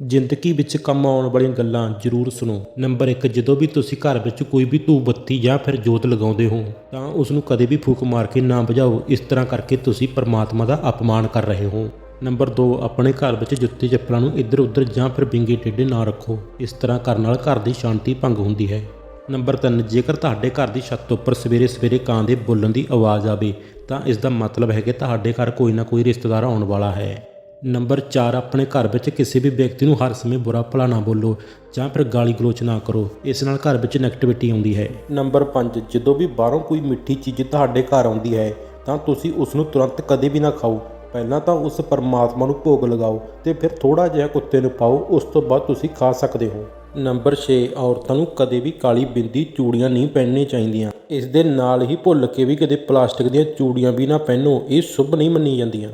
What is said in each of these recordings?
ਜ਼ਿੰਦਗੀ ਵਿੱਚ ਕੰਮ ਆਉਣ ਵਾਲੀਆਂ ਗੱਲਾਂ ਜ਼ਰੂਰ ਸੁਣੋ। ਨੰਬਰ 1 ਜਦੋਂ ਵੀ ਤੁਸੀਂ ਘਰ ਵਿੱਚ ਕੋਈ ਵੀ ਧੂਪ ਬੱਤੀ ਜਾਂ ਫਿਰ ਜੋਤ ਲਗਾਉਂਦੇ ਹੋ, ਤਾਂ ਉਸ ਨੂੰ ਕਦੇ ਵੀ ਫੂਕ ਮਾਰ ਕੇ ਨਾ ਬੁਝਾਓ। ਇਸ ਤਰ੍ਹਾਂ ਕਰਕੇ ਤੁਸੀਂ ਪਰਮਾਤਮਾ ਦਾ ਅਪਮਾਨ ਕਰ ਰਹੇ ਹੋ। ਨੰਬਰ 2 ਆਪਣੇ ਘਰ ਵਿੱਚ ਜੁੱਤੀ ਚੱਪਲਾਂ ਨੂੰ ਇੱਧਰ ਉੱਧਰ ਜਾਂ ਫਿਰ ਵਿੰਗੇ ਟੇਢੇ ਨਾ ਰੱਖੋ। ਇਸ ਤਰ੍ਹਾਂ ਕਰਨ ਨਾਲ ਘਰ ਦੀ ਸ਼ਾਂਤੀ ਭੰਗ ਹੁੰਦੀ ਹੈ। ਨੰਬਰ 3 ਜੇਕਰ ਤੁਹਾਡੇ ਘਰ ਦੀ ਛੱਤ ਉੱਪਰ ਸਵੇਰੇ ਸਵੇਰੇ ਕਾਂ ਦੇ ਬੋਲਣ ਦੀ ਆਵਾਜ਼ ਆਵੇ, ਤਾਂ ਇਸ ਦਾ ਮਤਲਬ ਹੈ ਕਿ ਤੁਹਾਡੇ ਘਰ ਕੋਈ ਨਾ ਕੋਈ ਰਿਸ਼ਤੇਦਾਰ ਆਉਣ ਵਾਲਾ ਹੈ। ਨੰਬਰ 4 ਆਪਣੇ ਘਰ ਵਿੱਚ ਕਿਸੇ ਵੀ ਵਿਅਕਤੀ ਨੂੰ ਹਰ ਸਮੇਂ ਬੁਰਾ ਭਲਾ ਨਾ ਬੋਲੋ ਜਾਂ ਫਿਰ ਗਾਲੀ ਗਲੋਚ ਨਾ ਕਰੋ, ਇਸ ਨਾਲ ਘਰ ਵਿੱਚ ਨੈਗੇਟਿਵਿਟੀ ਆਉਂਦੀ ਹੈ। ਨੰਬਰ 5 ਜਦੋਂ ਵੀ ਬਾਹਰੋਂ ਕੋਈ ਮਿੱਠੀ ਚੀਜ਼ ਤੁਹਾਡੇ ਘਰ ਆਉਂਦੀ ਹੈ, ਤਾਂ ਤੁਸੀਂ ਉਸ ਨੂੰ ਤੁਰੰਤ ਕਦੇ ਵੀ ਨਾ ਖਾਓ। ਪਹਿਲਾਂ ਤਾਂ ਉਸ ਪਰਮਾਤਮਾ ਨੂੰ ਭੋਗ ਲਗਾਓ ਤੇ ਫਿਰ ਥੋੜਾ ਜਿਹਾ ਕੁੱਤੇ ਨੂੰ ਪਾਓ, ਉਸ ਤੋਂ ਬਾਅਦ ਤੁਸੀਂ ਖਾ ਸਕਦੇ ਹੋ। ਨੰਬਰ 6 ਔਰਤਾਂ ਨੂੰ ਕਦੇ ਵੀ ਕਾਲੀ ਬਿੰਦੀ ਚੂੜੀਆਂ ਨਹੀਂ ਪਹਿਨਣੀਆਂ ਚਾਹੀਦੀਆਂ। ਇਸ ਦੇ ਨਾਲ ਹੀ ਭੁੱਲ ਕੇ ਵੀ ਕਦੇ ਪਲਾਸਟਿਕ ਦੀਆਂ ਚੂੜੀਆਂ ਵੀ ਨਾ ਪਹਿਨੋ, ਇਹ ਸ਼ੁਭ ਨਹੀਂ ਮੰਨੀ ਜਾਂਦੀਆਂ।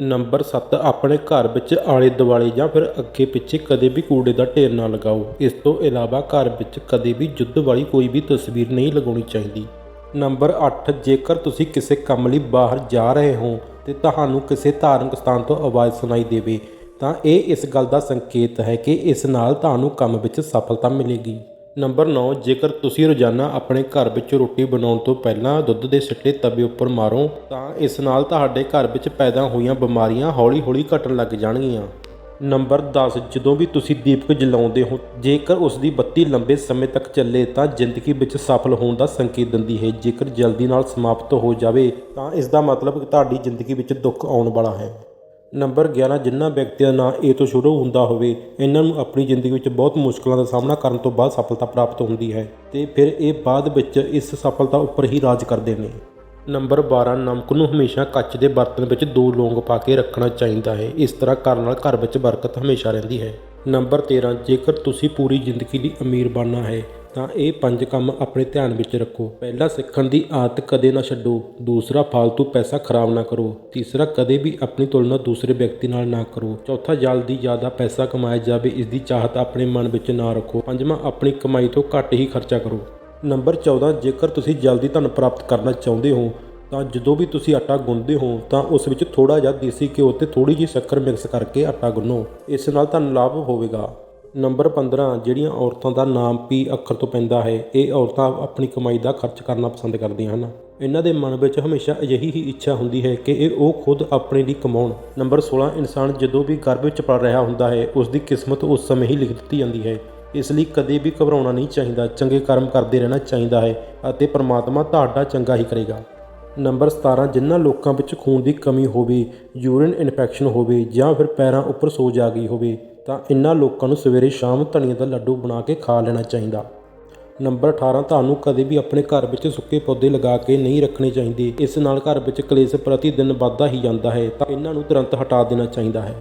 ਨੰਬਰ 7 ਆਪਣੇ ਘਰ ਵਿੱਚ ਆਲੇ ਦੁਆਲੇ ਜਾਂ ਫਿਰ ਅੱਗੇ ਪਿੱਛੇ ਕਦੇ ਵੀ ਕੂੜੇ ਦਾ ਢੇਰ ਨਾ ਲਗਾਓ। ਇਸ ਤੋਂ ਇਲਾਵਾ ਘਰ ਵਿੱਚ ਕਦੇ ਵੀ ਯੁੱਧ ਵਾਲੀ ਕੋਈ ਵੀ ਤਸਵੀਰ ਨਹੀਂ ਲਗਾਉਣੀ ਚਾਹੀਦੀ। ਨੰਬਰ 8 ਜੇਕਰ ਤੁਸੀਂ ਕਿਸੇ ਕੰਮ ਲਈ ਬਾਹਰ ਜਾ ਰਹੇ ਹੋ ਤੇ ਤੁਹਾਨੂੰ ਕਿਸੇ ਧਾਰਮਿਕ ਸਥਾਨ ਤੋਂ ਆਵਾਜ਼ ਸੁਣਾਈ ਦੇਵੇ, ਤਾਂ ਇਹ ਇਸ ਗੱਲ ਦਾ ਸੰਕੇਤ ਹੈ ਕਿ ਇਸ ਨਾਲ ਤੁਹਾਨੂੰ ਕੰਮ ਵਿੱਚ ਸਫਲਤਾ ਮਿਲੇਗੀ। ਨੰਬਰ 9 ਜੇਕਰ ਤੁਸੀਂ ਰੋਜ਼ਾਨਾ ਆਪਣੇ ਘਰ ਵਿੱਚ ਰੋਟੀ ਬਣਾਉਣ ਤੋਂ ਪਹਿਲਾਂ ਦੁੱਧ ਦੇ ਸਿੱਟੇ ਤਵੇ ਉੱਪਰ ਮਾਰੋ, ਤਾਂ ਇਸ ਨਾਲ ਤੁਹਾਡੇ ਘਰ ਵਿੱਚ ਪੈਦਾ ਹੋਈਆਂ ਬਿਮਾਰੀਆਂ ਹੌਲੀ-ਹੌਲੀ ਘਟਣ ਲੱਗ ਜਾਣਗੀਆਂ। ਨੰਬਰ 10 ਜਦੋਂ ਵੀ ਤੁਸੀਂ ਦੀਪਕ ਜਲਾਉਂਦੇ ਹੋ, ਜੇਕਰ ਉਸ ਦੀ ਬੱਤੀ ਲੰਬੇ ਸਮੇਂ ਤੱਕ ਚੱਲੇ, ਤਾਂ ਜ਼ਿੰਦਗੀ ਵਿੱਚ ਸਫਲ ਹੋਣ ਦਾ ਸੰਕੇਤ ਦਿੰਦੀ ਹੈ। ਜੇਕਰ ਜਲਦੀ ਨਾਲ ਸਮਾਪਤ ਹੋ ਜਾਵੇ, ਤਾਂ ਇਸ ਦਾ ਮਤਲਬ ਤੁਹਾਡੀ ਜ਼ਿੰਦਗੀ ਵਿੱਚ ਦੁੱਖ ਆਉਣ ਵਾਲਾ ਹੈ। ਨੰਬਰ 11 ਜਿਨ੍ਹਾਂ ਵਿਅਕਤੀਆਂ ਦਾ ਨਾਂ ਏ ਤੋਂ ਸ਼ੁਰੂ ਹੁੰਦਾ ਹੋਵੇ, ਇਹਨਾਂ ਨੂੰ ਆਪਣੀ ਜ਼ਿੰਦਗੀ ਵਿੱਚ ਬਹੁਤ ਮੁਸ਼ਕਲਾਂ ਦਾ ਸਾਹਮਣਾ ਕਰਨ ਤੋਂ ਬਾਅਦ ਸਫਲਤਾ ਪ੍ਰਾਪਤ ਹੁੰਦੀ ਹੈ ਤੇ ਫਿਰ ਇਹ ਬਾਅਦ ਵਿੱਚ ਇਸ ਸਫਲਤਾ ਉੱਪਰ ਹੀ ਰਾਜ ਕਰਦੇ ਨੇ। ਨੰਬਰ 12 ਨਮਕ ਨੂੰ ਹਮੇਸ਼ਾ ਕੱਚ ਦੇ ਬਰਤਨ ਵਿੱਚ ਦੋ ਲੌਂਗ ਪਾ ਕੇ ਰੱਖਣਾ ਚਾਹੀਦਾ ਹੈ, ਇਸ ਤਰ੍ਹਾਂ ਕਰਨ ਨਾਲ ਘਰ ਵਿੱਚ ਬਰਕਤ ਹਮੇਸ਼ਾ ਰਹਿੰਦੀ ਹੈ। ਨੰਬਰ 13 ਜੇਕਰ ਤੁਸੀਂ ਪੂਰੀ ਜ਼ਿੰਦਗੀ ਲਈ ਅਮੀਰ ਬਣਨਾ ਹੈ ਤਾਂ ਇਹ ਪੰਜ ਕੰਮ ਆਪਣੇ ਧਿਆਨ ਵਿੱਚ ਰੱਖੋ। ਪਹਿਲਾ ਸਿੱਖਣ ਦੀ ਆਦਤ ਕਦੇ ਨਾ ਛੱਡੋ। ਦੂਸਰਾ ਫालतू ਪੈਸਾ ਖਰਾਬ ਨਾ ਕਰੋ। ਤੀਸਰਾ, ਕਦੇ ਵੀ ਆਪਣੀ ਤੁਲਨਾ ਦੂਸਰੇ ਵਿਅਕਤੀ ਨਾਲ ਨਾ ਕਰੋ। ਚੌਥਾ, ਜਲਦੀ ਜ਼ਿਆਦਾ ਪੈਸਾ ਕਮਾਇਆ ਜਾਵੇ, ਇਸ ਦੀ ਚਾਹਤ ਆਪਣੇ ਮਨ ਵਿੱਚ ਨਾ ਰੱਖੋ। ਪੰਜਵਾਂ, ਆਪਣੀ ਕਮਾਈ ਤੋਂ ਘੱਟ ਹੀ ਖਰਚਾ ਕਰੋ। ਨੰਬਰ 14 ਜੇਕਰ ਤੁਸੀਂ ਜਲਦੀ ਧਨ ਪ੍ਰਾਪਤ ਕਰਨਾ ਚਾਹੁੰਦੇ ਹੋ, ਤਾਂ ਜਦੋਂ ਵੀ ਤੁਸੀਂ ਆਟਾ ਗੁੰਨਦੇ ਹੋ, ਤਾਂ ਉਸ ਵਿੱਚ ਥੋੜਾ ਜਿਹਾ ਦੇਸੀ ਘਿਓ ਤੇ ਥੋੜੀ ਜਿਹੀ ਸ਼ੱਕਰ ਮਿਕਸ ਕਰਕੇ ਆਟਾ ਗੁੰਨੋ। ਇਸ ਨਾਲ ਤੁਹਾਨੂੰ ਲਾਭ ਹੋਵੇਗਾ। ਨੰਬਰ 15 ਜਿਹੜੀਆਂ ਔਰਤਾਂ ਦਾ ਨਾਮ ਪੀ ਅੱਖਰ ਤੋਂ ਪੈਂਦਾ ਹੈ, ਇਹ ਔਰਤਾਂ ਆਪਣੀ ਕਮਾਈ ਦਾ ਖਰਚ ਕਰਨਾ ਪਸੰਦ ਕਰਦੀਆਂ ਹਨ। ਇਹਨਾਂ ਦੇ ਮਨ ਵਿੱਚ ਹਮੇਸ਼ਾ ਅਜਿਹੀ ਹੀ ਇੱਛਾ ਹੁੰਦੀ ਹੈ ਕਿ ਇਹ ਉਹ ਖੁਦ ਆਪਣੇ ਲਈ ਕਮਾਉਣ। ਨੰਬਰ 16 ਇਨਸਾਨ ਜਦੋਂ ਵੀ ਗਰਭ ਵਿੱਚ ਪਲ ਰਿਹਾ ਹੁੰਦਾ ਹੈ ਉਸ ਦੀ ਕਿਸਮਤ ਉਸ ਸਮੇਂ ਹੀ ਲਿਖ ਦਿੱਤੀ ਜਾਂਦੀ ਹੈ। ਇਸ ਲਈ ਕਦੇ ਵੀ ਘਬਰਾਉਣਾ ਨਹੀਂ ਚਾਹੀਦਾ, ਚੰਗੇ ਕਰਮ ਕਰਦੇ ਰਹਿਣਾ ਚਾਹੀਦਾ ਹੈ ਅਤੇ ਪਰਮਾਤਮਾ ਤੁਹਾਡਾ ਚੰਗਾ ਹੀ ਕਰੇਗਾ। ਨੰਬਰ 17 ਜਿਨ੍ਹਾਂ ਲੋਕਾਂ ਵਿੱਚ ਖੂਨ ਦੀ ਕਮੀ ਹੋਵੇ, ਯੂਰਿਨ ਇਨਫੈਕਸ਼ਨ ਹੋਵੇ ਜਾਂ ਫਿਰ ਪੈਰਾਂ ਉੱਪਰ ਸੋਜ ਆ ਗਈ ਹੋਵੇ ਤਾਂ ਇਹਨਾਂ ਲੋਕਾਂ ਨੂੰ ਸਵੇਰੇ ਸ਼ਾਮ ਧਨੀਆ ਦਾ ਲੱਡੂ ਬਣਾ ਕੇ ਖਾ ਲੈਣਾ ਚਾਹੀਦਾ। ਨੰਬਰ 18 ਤੁਹਾਨੂੰ ਕਦੇ ਵੀ ਆਪਣੇ ਘਰ ਵਿੱਚ ਸੁੱਕੇ ਪੌਦੇ ਲਗਾ ਕੇ ਨਹੀਂ ਰੱਖਣੇ ਚਾਹੀਦੇ। ਇਸ ਨਾਲ ਘਰ ਵਿੱਚ ਕਲੇਸ਼ ਪ੍ਰਤੀ ਦਿਨ ਵੱਧਦਾ ਹੀ ਜਾਂਦਾ ਹੈ, ਤਾਂ ਇਹਨਾਂ ਨੂੰ ਤੁਰੰਤ ਹਟਾ ਦੇਣਾ ਚਾਹੀਦਾ ਹੈ।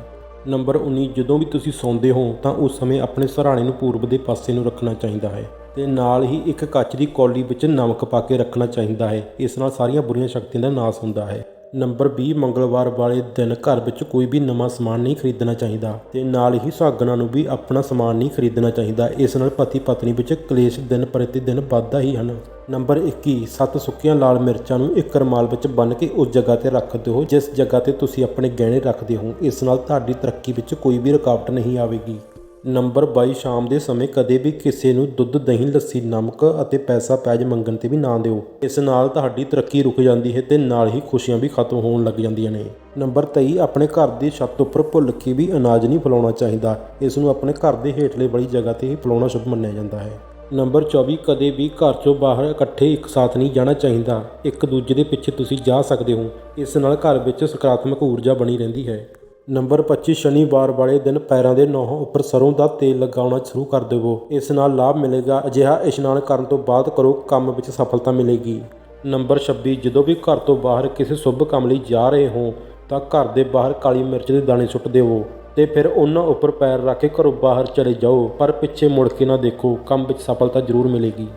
ਨੰਬਰ 19 ਜਦੋਂ ਵੀ ਤੁਸੀਂ ਸੌਂਦੇ ਹੋ, ਤਾਂ ਉਸ ਸਮੇਂ ਆਪਣੇ ਸਰਾਣੇ ਨੂੰ ਪੂਰਬ ਦੇ ਪਾਸੇ ਨੂੰ ਰੱਖਣਾ ਚਾਹੀਦਾ ਹੈ ਤੇ ਨਾਲ ਹੀ ਇੱਕ ਕੱਚ ਦੀ ਕੌਲੀ ਵਿੱਚ ਨਮਕ ਪਾ ਕੇ ਰੱਖਣਾ ਚਾਹੀਦਾ ਹੈ। ਇਸ ਨਾਲ ਸਾਰੀਆਂ ਬੁਰੀਆਂ ਸ਼ਕਤੀਆਂ ਦਾ ਨਾਸ ਹੁੰਦਾ ਹੈ। ਨੰਬਰ 20 ਮੰਗਲਵਾਰ ਵਾਲੇ ਦਿਨ ਘਰ ਵਿੱਚ ਕੋਈ ਵੀ ਨਵਾਂ ਸਮਾਨ ਨਹੀਂ ਖਰੀਦਣਾ ਚਾਹੀਦਾ ਤੇ ਨਾਲ ਹੀ ਸੁਹਾਗਣਾ ਨੂੰ ਵੀ ਆਪਣਾ ਸਮਾਨ ਨਹੀਂ ਖਰੀਦਣਾ ਚਾਹੀਦਾ। ਇਸ ਨਾਲ ਪਤੀ ਪਤਨੀ ਵਿੱਚ ਕਲੇਸ਼ ਦਿਨ ਪ੍ਰਤੀ ਦਿਨ ਵੱਧਦਾ ਹੀ ਹਨ। ਨੰਬਰ 21 ਸੱਤ ਸੁੱਕੀਆਂ ਲਾਲ ਮਿਰਚਾਂ ਨੂੰ ਇੱਕ ਰਮਾਲ ਵਿੱਚ ਬੰਨ੍ਹ ਕੇ ਉਸ ਜਗ੍ਹਾ ਤੇ ਰੱਖ ਦਿਓ, ਜਿਸ ਜਗ੍ਹਾ ਤੇ ਤੁਸੀਂ ਆਪਣੇ ਗਹਿਣੇ ਰੱਖਦੇ ਹੋ। ਇਸ ਨਾਲ ਤੁਹਾਡੀ ਤਰੱਕੀ ਵਿੱਚ ਕੋਈ ਵੀ ਰੁਕਾਵਟ ਨਹੀਂ ਆਵੇਗੀ। ਨੰਬਰ 22 ਸ਼ਾਮ ਦੇ ਸਮੇਂ ਕਦੇ ਵੀ ਕਿਸੇ ਨੂੰ ਦੁੱਧ, ਦਹੀਂ, ਲੱਸੀ, ਨਮਕ ਅਤੇ ਪੈਸਾ ਪੈਜ ਮੰਗਣ ਤੇ ਵੀ ਨਾ ਦਿਓ। ਇਸ ਨਾਲ ਤੁਹਾਡੀ ਤਰੱਕੀ ਰੁਕ ਜਾਂਦੀ ਹੈ ਤੇ ਨਾਲ ਹੀ ਖੁਸ਼ੀਆਂ ਵੀ ਖਤਮ ਹੋਣ ਲੱਗ ਜਾਂਦੀਆਂ ਨੇ। ਨੰਬਰ 23 ਆਪਣੇ ਘਰ ਦੀ ਛੱਤ ਉੱਪਰ ਭੁੱਲ ਕੇ ਵੀ ਅਨਾਜ ਨਹੀਂ ਫਲਾਉਣਾ ਚਾਹੀਦਾ। ਇਸ ਨੂੰ ਆਪਣੇ ਘਰ ਦੇ ਹੇਠਲੇ ਵਾਲੀ ਜਗ੍ਹਾ ਤੇ ਹੀ ਫਲਾਉਣਾ ਸ਼ੁਭ ਮੰਨਿਆ ਜਾਂਦਾ ਹੈ। ਨੰਬਰ 24 ਕਦੇ ਵੀ ਘਰ ਚੋਂ ਬਾਹਰ ਇਕੱਠੇ ਇੱਕ ਸਾਥ ਨਹੀਂ ਜਾਣਾ ਚਾਹੀਦਾ। ਇੱਕ ਦੂਜੇ ਦੇ ਪਿੱਛੇ ਤੁਸੀਂ ਜਾ ਸਕਦੇ ਹੋ। ਇਸ ਨਾਲ ਘਰ ਵਿੱਚ ਸਕਾਰਾਤਮਕ ਊਰਜਾ ਬਣੀ ਰਹਿੰਦੀ ਹੈ। ਨੰਬਰ 25 ਸ਼ਨੀਵਾਰ ਵਾਲੇ ਦਿਨ ਪੈਰਾਂ ਦੇ ਨੋਹਾਂ ਉੱਪਰ ਸਰੋਂ ਦਾ ਤੇਲ ਲਗਾਉਣਾ ਸ਼ੁਰੂ ਕਰ ਦੇਵੋ। ਇਸ ਨਾਲ ਲਾਭ ਮਿਲੇਗਾ। ਅਜਿਹਾ ਇਸ਼ਨਾਨ ਕਰਨ ਤੋਂ ਬਾਅਦ ਕਰੋ, ਕੰਮ ਵਿੱਚ ਸਫਲਤਾ ਮਿਲੇਗੀ। ਨੰਬਰ 26 ਜਦੋਂ ਵੀ ਘਰ ਤੋਂ ਬਾਹਰ ਕਿਸੇ ਸ਼ੁਭ ਕੰਮ ਲਈ ਜਾ ਰਹੇ ਹੋ, ਤਾਂ ਘਰ ਦੇ ਬਾਹਰ ਕਾਲੀ ਮਿਰਚ ਦੇ ਦਾਣੇ ਸੁੱਟ ਦੇਵੋ ਤੇ ਫਿਰ ਉਹਨਾਂ ਉੱਪਰ ਪੈਰ ਰੱਖ ਕੇ ਘਰੋਂ ਬਾਹਰ ਚਲੇ ਜਾਓ। ਪਰ ਪਿੱਛੇ ਮੁੜ ਕੇ ਨਾ ਦੇਖੋ, ਕੰਮ ਵਿੱਚ ਸਫਲਤਾ ਜ਼ਰੂਰ ਮਿਲੇਗੀ।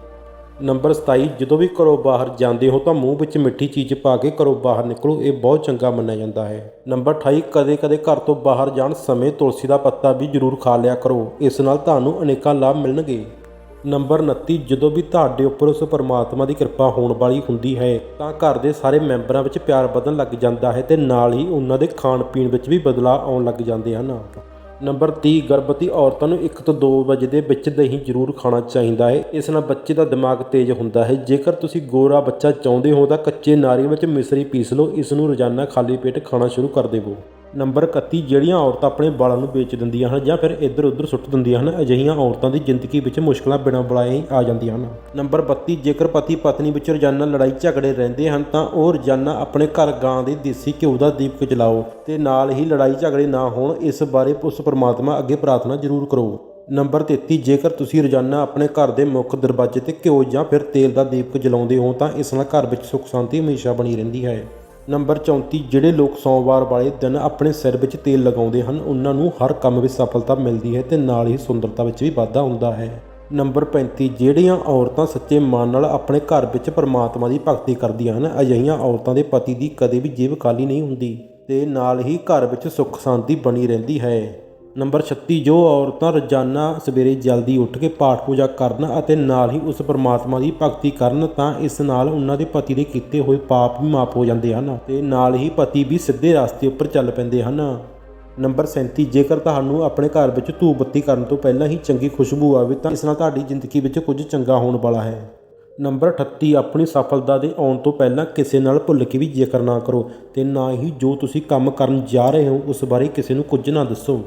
ਨੰਬਰ 27 ਜਦੋਂ ਵੀ ਘਰੋਂ ਬਾਹਰ ਜਾਂਦੇ ਹੋ ਤਾਂ ਮੂੰਹ ਵਿੱਚ ਮਿੱਠੀ ਚੀਜ਼ ਪਾ ਕੇ ਘਰੋਂ ਬਾਹਰ ਨਿਕਲੋ, ਇਹ ਬਹੁਤ ਚੰਗਾ ਮੰਨਿਆ ਜਾਂਦਾ ਹੈ। ਨੰਬਰ 28 ਕਦੇ-ਕਦੇ ਘਰ ਤੋਂ ਬਾਹਰ ਜਾਣ ਸਮੇਂ ਤੁਲਸੀ ਦਾ ਪੱਤਾ ਵੀ ਜ਼ਰੂਰ ਖਾ ਲਿਆ ਕਰੋ, ਇਸ ਨਾਲ ਤੁਹਾਨੂੰ ਅਨੇਕਾਂ ਲਾਭ ਮਿਲਣਗੇ। ਨੰਬਰ 29 ਜਦੋਂ ਵੀ ਤੁਹਾਡੇ ਉੱਪਰ ਉਸ ਪਰਮਾਤਮਾ ਦੀ ਕਿਰਪਾ ਹੋਣ ਵਾਲੀ ਹੁੰਦੀ ਹੈ, ਤਾਂ ਘਰ ਦੇ ਸਾਰੇ ਮੈਂਬਰਾਂ ਵਿੱਚ ਪਿਆਰ ਵਧਣ ਲੱਗ ਜਾਂਦਾ ਹੈ ਤੇ ਨਾਲ ਹੀ ਉਹਨਾਂ ਦੇ ਖਾਣ ਪੀਣ ਵਿੱਚ ਵੀ ਬਦਲਾਅ ਆਉਣ ਲੱਗ ਜਾਂਦੇ ਹਨ। ਨੰਬਰ 30 ਗਰਭਵਤੀ ਔਰਤਾਂ ਨੂੰ 1 ਤੋਂ 2 ਵਜੇ ਦੇ ਵਿੱਚ ਦਹੀਂ ਜ਼ਰੂਰ ਖਾਣਾ ਚਾਹੀਦਾ ਹੈ। ਇਸ ਨਾਲ ਬੱਚੇ ਦਾ ਦਿਮਾਗ ਤੇਜ਼ ਹੁੰਦਾ ਹੈ। ਜੇਕਰ ਤੁਸੀਂ ਗੋਰਾ ਬੱਚਾ ਚਾਹੁੰਦੇ ਹੋ ਤਾਂ ਕੱਚੇ ਨਾਰੀਅਲ ਵਿੱਚ ਮਿਸਰੀ ਪੀਸ ਲਓ। ਇਸ ਨੂੰ ਰੋਜ਼ਾਨਾ ਖਾਲੀ ਪੇਟ ਖਾਣਾ ਸ਼ੁਰੂ ਕਰ ਦੇਵੋ। ਨੰਬਰ 31 ਜਿਹੜੀਆਂ ਔਰਤਾਂ ਆਪਣੇ ਵਾਲਾਂ ਨੂੰ ਵੇਚ ਦਿੰਦੀਆਂ ਹਨ ਜਾਂ ਫਿਰ ਇੱਧਰ ਉੱਧਰ ਸੁੱਟ ਦਿੰਦੀਆਂ ਹਨ, ਅਜਿਹੀਆਂ ਔਰਤਾਂ ਦੀ ਜ਼ਿੰਦਗੀ ਵਿੱਚ ਮੁਸ਼ਕਲਾਂ ਬਿਨਾਂ ਬੁਲਾਏ ਹੀ ਆ ਜਾਂਦੀਆਂ ਹਨ। ਨੰਬਰ 32 ਜੇਕਰ ਪਤੀ ਪਤਨੀ ਵਿੱਚ ਰੋਜ਼ਾਨਾ ਲੜਾਈ ਝਗੜੇ ਰਹਿੰਦੇ ਹਨ ਤਾਂ ਉਹ ਰੋਜ਼ਾਨਾ ਆਪਣੇ ਘਰ ਗਾਂ ਦੇ ਦੇਸੀ ਘਿਓ ਦਾ ਦੀਪਕ ਜਲਾਓ ਤੇ ਨਾਲ ਹੀ ਲੜਾਈ ਝਗੜੇ ਨਾ ਹੋਣ, ਇਸ ਬਾਰੇ ਉਸ ਪਰਮਾਤਮਾ ਅੱਗੇ ਪ੍ਰਾਰਥਨਾ ਜ਼ਰੂਰ ਕਰੋ। ਨੰਬਰ 33 ਜੇਕਰ ਤੁਸੀਂ ਰੋਜ਼ਾਨਾ ਆਪਣੇ ਘਰ ਦੇ ਮੁੱਖ ਦਰਵਾਜ਼ੇ ਤੇ ਘਿਓ ਜਾਂ ਫਿਰ ਤੇਲ ਦਾ ਦੀਪਕ ਜਲਾਉਂਦੇ ਹੋ ਤਾਂ ਇਸ ਨਾਲ ਘਰ ਵਿੱਚ ਸੁੱਖ ਸ਼ਾਂਤੀ ਹਮੇਸ਼ਾ ਬਣੀ ਰਹਿੰਦੀ ਹੈ। ਨੰਬਰ 34 ਜਿਹੜੇ ਲੋਕ ਸੋਮਵਾਰ ਵਾਲੇ ਦਿਨ ਆਪਣੇ ਸਿਰ ਵਿੱਚ ਤੇਲ ਲਗਾਉਂਦੇ ਹਨ, ਉਹਨਾਂ ਨੂੰ ਹਰ ਕੰਮ ਵਿੱਚ ਸਫਲਤਾ ਮਿਲਦੀ ਹੈ ਤੇ ਨਾਲ ਹੀ ਸੁੰਦਰਤਾ ਵਿੱਚ ਵੀ ਵਾਧਾ ਹੁੰਦਾ ਹੈ। ਨੰਬਰ 35 ਜਿਹੜੀਆਂ ਔਰਤਾਂ ਸੱਚੇ ਮਨ ਨਾਲ ਆਪਣੇ ਘਰ ਵਿੱਚ ਪਰਮਾਤਮਾ ਦੀ ਭਗਤੀ ਕਰਦੀਆਂ ਹਨ, ਅਜਿਹੀਆਂ ਔਰਤਾਂ ਦੇ ਪਤੀ ਦੀ ਕਦੇ ਵੀ ਜੇਬ ਖਾਲੀ ਨਹੀਂ ਹੁੰਦੀ ਤੇ ਨਾਲ ਹੀ ਘਰ ਵਿੱਚ ਸੁੱਖ ਸ਼ਾਂਤੀ ਬਣੀ ਰਹਿੰਦੀ ਹੈ। ਨੰਬਰ 36 ਜੋ ਔਰਤਾਂ ਰੋਜ਼ਾਨਾ ਸਵੇਰੇ ਜਲਦੀ ਉੱਠ ਕੇ ਪਾਠ ਪੂਜਾ ਕਰਨ ਅਤੇ ਨਾਲ ਹੀ ਉਸ ਪਰਮਾਤਮਾ ਦੀ ਭਗਤੀ ਕਰਨ, ਤਾਂ ਇਸ ਨਾਲ ਉਹਨਾਂ ਦੇ ਪਤੀ ਦੇ ਕੀਤੇ ਹੋਏ ਪਾਪ ਵੀ ਮਾਫ ਹੋ ਜਾਂਦੇ ਹਨ ਤੇ ਨਾਲ ਹੀ ਪਤੀ ਵੀ ਸਿੱਧੇ ਰਸਤੇ ਉੱਪਰ ਚੱਲ ਪੈਂਦੇ ਹਨ। ਨੰਬਰ 37 ਜੇਕਰ ਤੁਹਾਨੂੰ ਆਪਣੇ ਘਰ ਵਿੱਚ ਧੂਪ ਬੱਤੀ ਕਰਨ ਤੋਂ ਪਹਿਲਾਂ ਹੀ ਚੰਗੀ ਖੁਸ਼ਬੂ ਆਵੇ, ਤਾਂ ਇਸ ਨਾਲ ਤੁਹਾਡੀ ਜ਼ਿੰਦਗੀ ਵਿੱਚ ਕੁਝ ਚੰਗਾ ਹੋਣ ਵਾਲਾ ਹੈ। ਨੰਬਰ 38 ਆਪਣੀ ਸਫਲਤਾ ਦੇ ਆਉਣ ਤੋਂ ਪਹਿਲਾਂ ਕਿਸੇ ਨਾਲ ਭੁੱਲ ਕੇ ਵੀ ਜ਼ਿਕਰ ਨਾ ਕਰੋ ਤੇ ਨਾ ਹੀ ਜੋ ਤੁਸੀਂ ਕੰਮ ਕਰਨ ਜਾ ਰਹੇ ਹੋ, ਉਸ ਬਾਰੇ ਕਿਸੇ ਨੂੰ ਕੁਝ ਨਾ ਦੱਸੋ।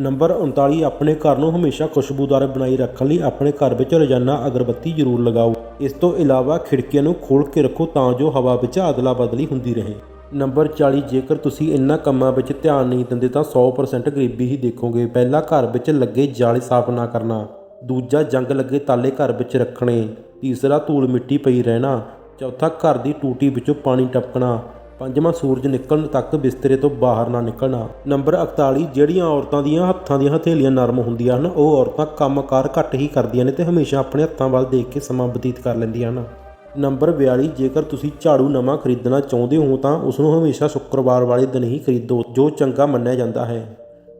ਨੰਬਰ 39 ਆਪਣੇ ਘਰ ਨੂੰ ਹਮੇਸ਼ਾ ਖੁਸ਼ਬੂਦਾਰ ਬਣਾਈ ਰੱਖਣ ਲਈ ਆਪਣੇ ਘਰ ਵਿੱਚ ਰੋਜ਼ਾਨਾ ਅਗਰਬੱਤੀ ਜ਼ਰੂਰ ਲਗਾਓ। ਇਸ ਤੋਂ ਇਲਾਵਾ ਖਿੜਕੀਆਂ ਨੂੰ ਖੋਲ੍ਹ ਕੇ ਰੱਖੋ ਤਾਂ ਜੋ ਹਵਾ ਵਿੱਚ ਅਦਲਾ ਬਦਲੀ ਹੁੰਦੀ ਰਹੇ। ਨੰਬਰ 40 ਜੇਕਰ ਤੁਸੀਂ ਇਨ੍ਹਾਂ ਕੰਮਾਂ ਵਿੱਚ ਧਿਆਨ ਨਹੀਂ ਦਿੰਦੇ ਤਾਂ 100% ਗਰੀਬੀ ਹੀ ਦੇਖੋਗੇ। ਪਹਿਲਾ ਘਰ ਵਿੱਚ ਲੱਗੇ ਜਾਲੇ ਸਾਫ਼ ਨਾ ਕਰਨਾ। ਦੂਜਾ, ਜੰਗ ਲੱਗੇ ਤਾਲੇ ਘਰ ਵਿੱਚ ਰੱਖਣੇ। ਤੀਸਰਾ, ਧੂਲ ਮਿੱਟੀ ਪਈ ਰਹਿਣਾ। ਚੌਥਾ, ਘਰ ਦੀ ਟੂਟੀ ਵਿੱਚੋਂ ਪਾਣੀ ਟਪਕਣਾ। ਪੰਜਵਾਂ ਸੂਰਜ ਨਿਕਲਣ ਤੱਕ ਬਿਸਤਰੇ ਤੋਂ ਬਾਹਰ ਨਾ ਨਿਕਲਣਾ। ਨੰਬਰ 41 ਜਿਹੜੀਆਂ ਔਰਤਾਂ ਦੀਆਂ ਹੱਥਾਂ ਦੀਆਂ ਹਥੇਲੀਆਂ ਨਰਮ ਹੁੰਦੀਆਂ ਹਨ, ਉਹ ਔਰਤਾਂ ਕੰਮਕਾਰ ਘੱਟ ਹੀ ਕਰਦੀਆਂ ਨੇ ਤੇ ਹਮੇਸ਼ਾ ਆਪਣੇ ਹੱਥਾਂ ਵੱਲ ਦੇਖ ਕੇ ਸਮਾਂ ਬਤੀਤ ਕਰ ਲੈਂਦੀਆਂ ਹਨ। ਨੰਬਰ 42 ਜੇਕਰ ਤੁਸੀਂ ਝਾੜੂ ਨਵਾਂ ਖਰੀਦਣਾ ਚਾਹੁੰਦੇ ਹੋ ਤਾਂ ਉਸ ਨੂੰ ਹਮੇਸ਼ਾ ਸ਼ੁੱਕਰਵਾਰ ਵਾਲੇ ਦਿਨ ਹੀ ਖਰੀਦੋ, ਜੋ ਚੰਗਾ ਮੰਨਿਆ ਜਾਂਦਾ ਹੈ।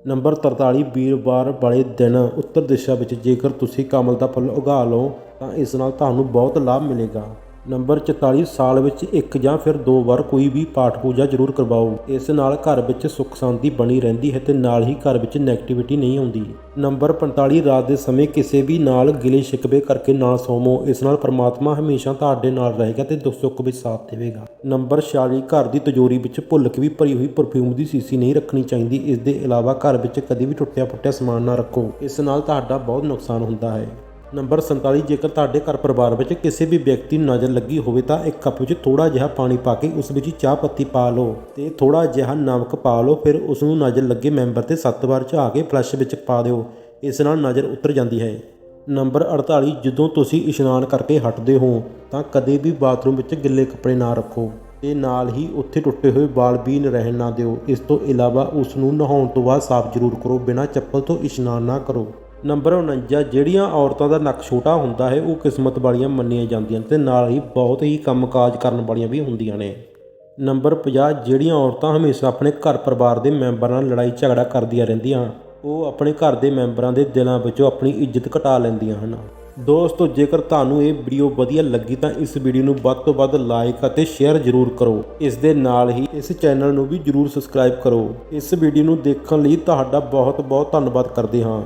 ਨੰਬਰ 43 ਵੀਰਵਾਰ ਵਾਲੇ ਦਿਨ, ਉੱਤਰ ਦਿਸ਼ਾ ਵਿੱਚ ਜੇਕਰ ਤੁਸੀਂ ਕਮਲ ਦਾ ਫੁੱਲ ਉਗਾ ਲਓ, ਤਾਂ ਇਸ ਨਾਲ ਤੁਹਾਨੂੰ ਬਹੁਤ ਲਾਭ ਮਿਲੇਗਾ। ਨੰਬਰ 44 ਸਾਲ ਵਿੱਚ ਇੱਕ ਜਾਂ ਫਿਰ ਦੋ ਵਾਰ ਕੋਈ ਵੀ ਪਾਠ ਪੂਜਾ ਜ਼ਰੂਰ ਕਰਵਾਓ। ਇਸ ਨਾਲ ਘਰ ਵਿੱਚ ਸੁੱਖ ਸ਼ਾਂਤੀ ਬਣੀ ਰਹਿੰਦੀ ਹੈ ਤੇ ਨਾਲ ਹੀ ਘਰ ਵਿੱਚ ਨੈਗੇਟਿਵਿਟੀ ਨਹੀਂ ਆਉਂਦੀ। ਨੰਬਰ 45 ਰਾਤ ਦੇ ਸਮੇਂ ਕਿਸੇ ਵੀ ਨਾਲ ਗਿਲੇ ਸ਼ਿਕਵੇ ਕਰਕੇ ਨਾ ਸੌਵੋ। ਇਸ ਨਾਲ ਪਰਮਾਤਮਾ ਹਮੇਸ਼ਾ ਤੁਹਾਡੇ ਨਾਲ ਰਹੇਗਾ ਤੇ ਦੁੱਖ ਸੁੱਖ ਵਿੱਚ ਸਾਥ ਦੇਵੇਗਾ। ਨੰਬਰ 46 ਘਰ ਦੀ ਤਿਜੋਰੀ ਵਿੱਚ ਭੁੱਲਕ ਵੀ ਭਰੀ ਹੋਈ ਪਰਫਿਊਮ ਦੀ ਸੀਸੀ ਨਹੀਂ ਰੱਖਣੀ ਚਾਹੀਦੀ। ਇਸ ਦੇ ਇਲਾਵਾ ਘਰ ਵਿੱਚ ਕਦੇ ਵੀ ਟੁੱਟਿਆ ਫੁੱਟਿਆ ਸਮਾਨ ਨਾ ਰੱਖੋ। ਇਸ ਨਾਲ ਤੁਹਾਡਾ ਬਹੁਤ ਨੁਕਸਾਨ ਹੁੰਦਾ ਹੈ। ਨੰਬਰ 47 ਜੇਕਰ ਤੁਹਾਡੇ ਘਰ ਪਰਿਵਾਰ ਵਿੱਚ ਕਿਸੇ ਵੀ ਵਿਅਕਤੀ ਨੂੰ ਨਜ਼ਰ ਲੱਗੀ ਹੋਵੇ ਤਾਂ ਇੱਕ ਕੱਪ ਵਿੱਚ ਥੋੜਾ ਜਿਹਾ ਪਾਣੀ ਪਾ ਕੇ ਉਸ ਵਿੱਚ ਚਾਹ ਪੱਤੀ ਪਾ ਲਓ ਤੇ ਥੋੜਾ ਜਿਹਾ ਨਮਕ ਪਾ ਲਓ, ਫਿਰ ਉਸ ਨੂੰ ਨਜ਼ਰ ਲੱਗੇ ਮੈਂਬਰ ਤੇ 7 ਵਾਰ ਝਾ ਕੇ ਫਲਸ਼ ਵਿੱਚ ਪਾ ਦਿਓ, ਇਸ ਨਾਲ ਨਜ਼ਰ ਉਤਰ ਜਾਂਦੀ ਹੈ। ਨੰਬਰ 48 ਜਦੋਂ ਤੁਸੀਂ ਇਸ਼ਨਾਨ ਕਰਕੇ ਹਟਦੇ ਹੋ, ਤਾਂ ਕਦੇ ਵੀ ਬਾਥਰੂਮ ਵਿੱਚ ਗਿੱਲੇ ਕੱਪੜੇ ਨਾ ਰੱਖੋ ਤੇ ਨਾਲ ਹੀ ਉੱਥੇ ਟੁੱਟੇ ਹੋਏ ਵਾਲ ਵੀ ਨ ਰਹਿਣ ਨਾ ਦਿਓ। ਇਸ ਤੋਂ ਇਲਾਵਾ ਉਸ ਨੂੰ ਨਹਾਉਣ ਤੋਂ ਬਾਅਦ ਸਾਫ਼ ਜ਼ਰੂਰ ਕਰੋ, ਬਿਨਾਂ ਚੱਪਲ ਤੋਂ ਇਸ਼ਨਾਨ ਨਾ ਕਰੋ। ਨੰਬਰ 49 ਜਿਹੜੀਆਂ ਔਰਤਾਂ ਦਾ ਨੱਕ ਛੋਟਾ ਹੁੰਦਾ ਹੈ, ਉਹ ਕਿਸਮਤ ਵਾਲੀਆਂ ਮੰਨੀਆਂ ਜਾਂਦੀਆਂ ਨੇ ਤੇ ਨਾਲ ਹੀ ਬਹੁਤ ਹੀ ਕੰਮਕਾਜ ਕਰਨ ਵਾਲੀਆਂ ਵੀ ਹੁੰਦੀਆਂ ਨੇ। ਨੰਬਰ 50 ਜਿਹੜੀਆਂ ਔਰਤਾਂ ਹਮੇਸ਼ਾ ਆਪਣੇ ਘਰ ਪਰਿਵਾਰ ਦੇ ਮੈਂਬਰਾਂ ਨਾਲ ਲੜਾਈ ਝਗੜਾ ਕਰਦੀਆਂ ਰਹਿੰਦੀਆਂ ਉਹ ਆਪਣੇ ਘਰ ਦੇ ਮੈਂਬਰਾਂ ਦੇ ਦਿਲਾਂ ਵਿੱਚੋਂ ਆਪਣੀ ਇੱਜ਼ਤ ਘਟਾ ਲੈਂਦੀਆਂ ਹਨ। ਦੋਸਤੋ, ਜੇਕਰ ਤੁਹਾਨੂੰ ਇਹ ਵੀਡੀਓ ਵਧੀਆ ਲੱਗੀ ਤਾਂ ਇਸ ਵੀਡੀਓ ਨੂੰ ਵੱਧ ਤੋਂ ਵੱਧ ਲਾਈਕ ਅਤੇ ਸ਼ੇਅਰ ਜ਼ਰੂਰ ਕਰੋ। ਇਸ ਦੇ ਨਾਲ ਹੀ ਇਸ ਚੈਨਲ ਨੂੰ ਵੀ ਜ਼ਰੂਰ ਸਬਸਕ੍ਰਾਈਬ ਕਰੋ। ਇਸ ਵੀਡੀਓ ਨੂੰ ਦੇਖਣ ਲਈ ਤੁਹਾਡਾ ਬਹੁਤ ਬਹੁਤ ਧੰਨਵਾਦ ਕਰਦੇ ਹਾਂ।